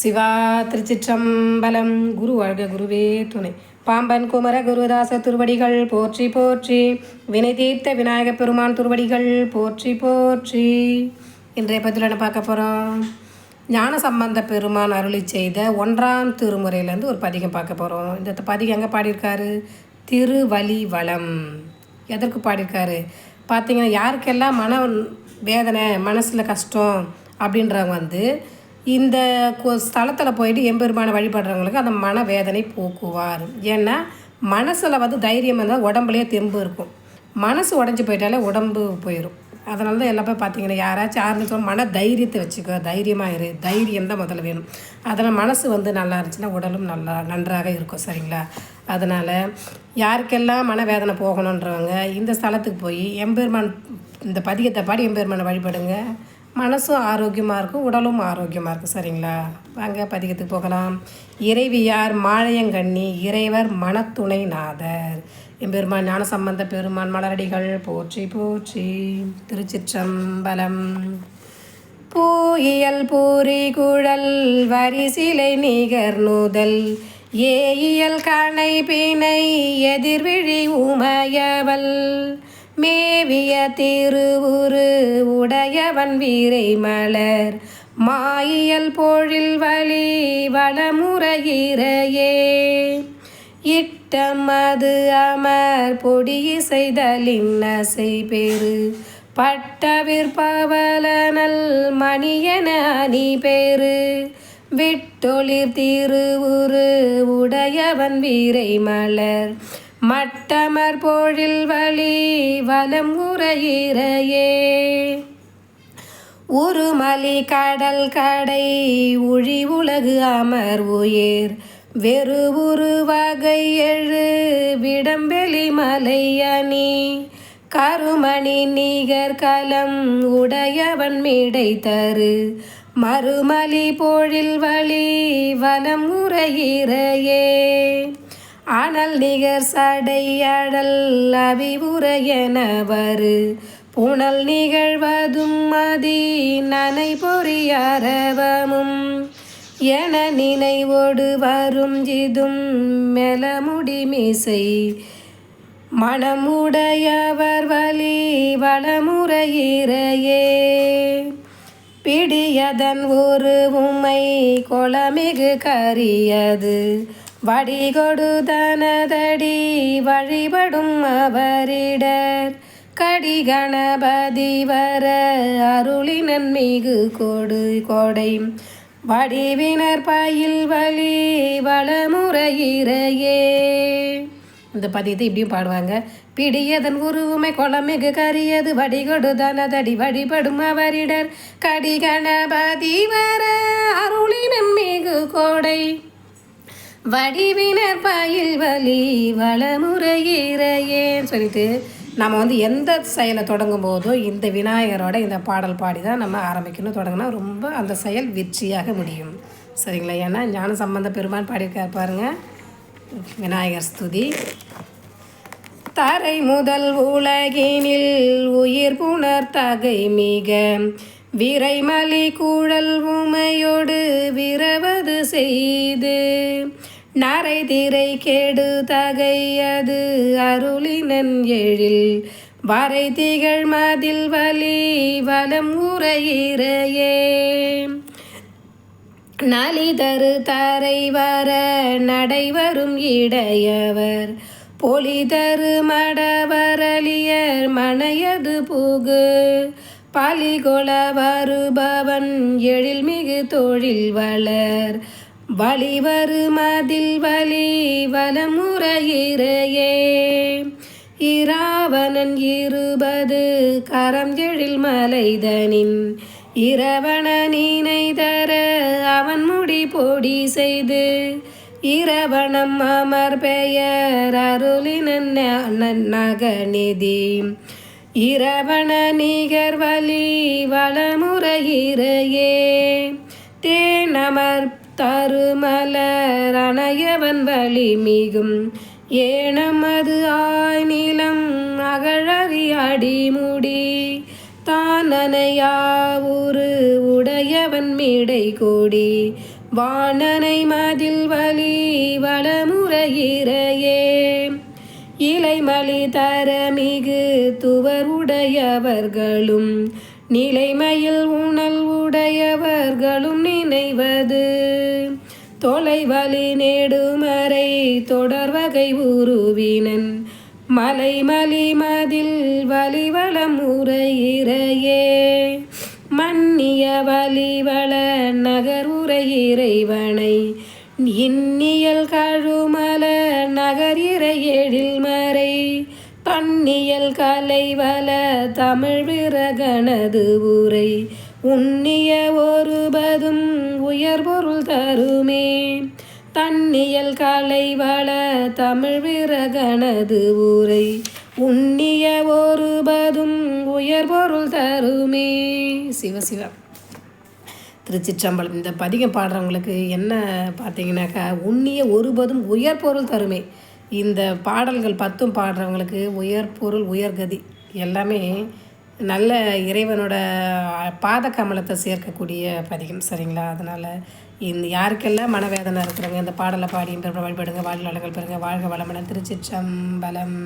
சிவா திருச்சிற்றம்பலம் குரு வாழ்க குருவே துணை. பாம்பன் குமர குருதாச திருவடிகள் போற்றி போற்றி. வினை தீர்த்த விநாயகப் பெருமான் திருவடிகள் போற்றி போற்றி. இன்றைய பதில் என்ன பார்க்க போகிறோம் ஞான சம்பந்த பெருமான் அருளி செய்த ஒன்றாம் திருமுறையிலேருந்து ஒரு பதிகம் பார்க்க போகிறோம் இந்த பதிகம் எங்கே பாடியிருக்காரு? திருவலி வளம் எதற்கு பாடியிருக்காரு? பார்த்தீங்கன்னா யாருக்கெல்லாம் மன வேதனை மனசில் கஷ்டம் அப்படின்றவங்க வந்து இந்த ஸ்தலத்தில் போயிட்டு எம்பெருமானை வழிபடுறவங்களுக்கு அந்த மன வேதனை போக்குவார். ஏன்னா மனசில் வந்து தைரியம் இருந்தால் உடம்புலேயே தெம்பு இருக்கும். மனசு உடஞ்சி போயிட்டாலே உடம்பு போயிடும் அதனால தான் எல்லாமே பார்த்தீங்கன்னா யாராச்சும் ஆரம்பிச்சோம் மன தைரியத்தை வச்சுக்கோ. தைரியமாக இரு. தைரியம் தான் முதல்ல வேணும். அதனால் மனசு வந்து நல்லா இருந்துச்சுன்னா உடலும் நல்லா நன்றாக இருக்கும். சரிங்களா? அதனால் யாருக்கெல்லாம் மனவேதனை போகணுன்றவங்க இந்த ஸ்தலத்துக்கு போய் எம்பெருமான் இந்த பதிகத்தை பாடி எம்பெருமானை வழிபடுங்க. மனசும் ஆரோக்கியமாக இருக்கும் உடலும் ஆரோக்கியமாக இருக்கும் சரிங்களா? வாங்க பதிகத்துக்கு போகலாம். இறைவியார் மாழையங்கண்ணி இறைவர் மனத்துணை நாதர். எம்பெருமான் ஞான சம்பந்த பெருமான் மலரடிகள் போற்றி போற்றி. திருச்சிற்றம்பலம். பூயியல் பூரி குழல் வரிசிலை நிகர் நூதல். ஏயியல் கணை பிணை எதிர்விழி உமையவல் மேவிய திருவுரு உடையவன் வீரை மலர். மாயியல் பொழில் வழி வளமுறையிறையே இட்டம் அது அமர் பொடியிசைதலின் அசை பெரு பட்டவிற்பவலனல் மணியன அணி பெரு விட்டொளிர் திருவுரு உடையவன் வீரை மலர். மட்டமர் போழில் வழி வலம் உரையிறையே உருமலி கடல் கடை ஒழி உலகு அமர் உயிர். வெறு உரு வகை எழு விடம்பெளி மலை அணி. கருமணி நிகர் கலம் உடையவன் மீடை தரு. மறுமலி போழில் வழி வலம் உரையிறையே ஆனால் நிகர் சடையழல் அவிவுரையனவரு புனல் நிகழ்வதும் மதி நனை பொறியாரவமும் என நினைவோடு வரும் இதும் மெலமுடிமிசை மனமுடையவர் வலி வளமுறையிறையே பிடியதன் ஒரு உமை கொளமிகு கரியது. வடிகொடு தனதடி வழிபடும் அவரிடர். கடி கணபதி வர அருளினன் மிகு கொடு கொடை. வடிவினர் பயில் வழி வளமுறையிறையே இந்த பதியத்தை இப்படியும் பாடுவாங்க. பிடியதன் உருவுமை குளமிகு கரியது வடிகொடு தனதடி வழிபடும் அவரிடர். கடி கணபதி வர அருளினன் மிகு கோடை. வடிவினர் பயில் வலி வளமுறையிறையேன்னு சொல்லிட்டு நம்ம வந்து எந்த செயலை தொடங்கும் போதோ இந்த விநாயகரோட இந்த பாடல் பாடி தான் நம்ம ஆரம்பிக்கணும் தொடங்கினா ரொம்ப அந்த செயல் வெற்றியாக முடியும். சரிங்களா? ஏன்னா ஞான சம்பந்த பெருமான் பாடியிருக்கார் பாருங்க. விநாயகர் ஸ்துதி. தரை முதல் உலகினில் உயிர் புணர் தகை மிக விரைமலி குழல் உமையோடு விரவது செய்து நரை திரை கேடு தகையது அருளினன் எழில். வரை திகழ் மதில் வலி வலம் உரையிறையே நலிதரு தரை வர நடைவரும் இடையவர். பொலிதரு மடவரலியர் மனையது புகு. பலிகொள வருபவன் எழில்மிகு தொழில் வளர். வழிவரு மதில் வலி வலமுறையிறையே. இராவணன் இருபது கரம் எழில் மலைதனின் இரவணனினை தர அவன் முடி பொடி செய்து இரவணம் அமர் பெயர் அருளினன் நகநிதி. இரவண நிகர் வலி வளமுறையிறையே தேனமர் தருமலர் அணையவன் வழி மிகும். ஏனமது ஆய் நிலம் அகழறி அடிமுடி. தானனையா உரு உடையவன் மேடை கோடி. வாணனை மதில் வலி வளமுறையிறையே இலைமலி தரமிகு துவருடையவர்களும். நிலைமையில் உணல் உடையவர்களும் நினைவது. தொலைவலி நெடுமறை தொடர்வகை உருவினன். மலைமலி மதில் வலிவளம் உரையிறையே மன்னிய வலிவள நகர் உரையிறைவனை இன்னியல் கழுமல நகர் இறையெழில் மறை. பன்னியல் கலைவல தமிழ் விரகனது உரை. உன்னிய ஒருபதும் உயர்பொருள் தருமே. தன்னியல் கலைவள தமிழ் விரகனது உரை உன்னிய ஒருபதும் உயர்பொருள் தருமே. சிவசிவா திருச்சிற்றம்பலம். இந்த பதிகம் பாடுறவங்களுக்கு என்ன பார்த்தீங்கன்னாக்கா உன்னிய ஒருபதும் உயர் பொருள் தருமே. இந்த பாடல்கள் பத்தும் பாடுறவங்களுக்கு உயர் பொருள் உயர்கதி எல்லாமே நல்ல இறைவனோட பாத கமலத்தை சேர்க்கக்கூடிய பதிகம் சரிங்களா? அதனால் இந்த யாருக்கெல்லாம் மனவேதனை இருக்கிறவங்க இந்த பாடலை பாடி வழிபடுங்க வாழ்நாளங்கள் பெறுங்க வாழ்க வளமுடன் பலம்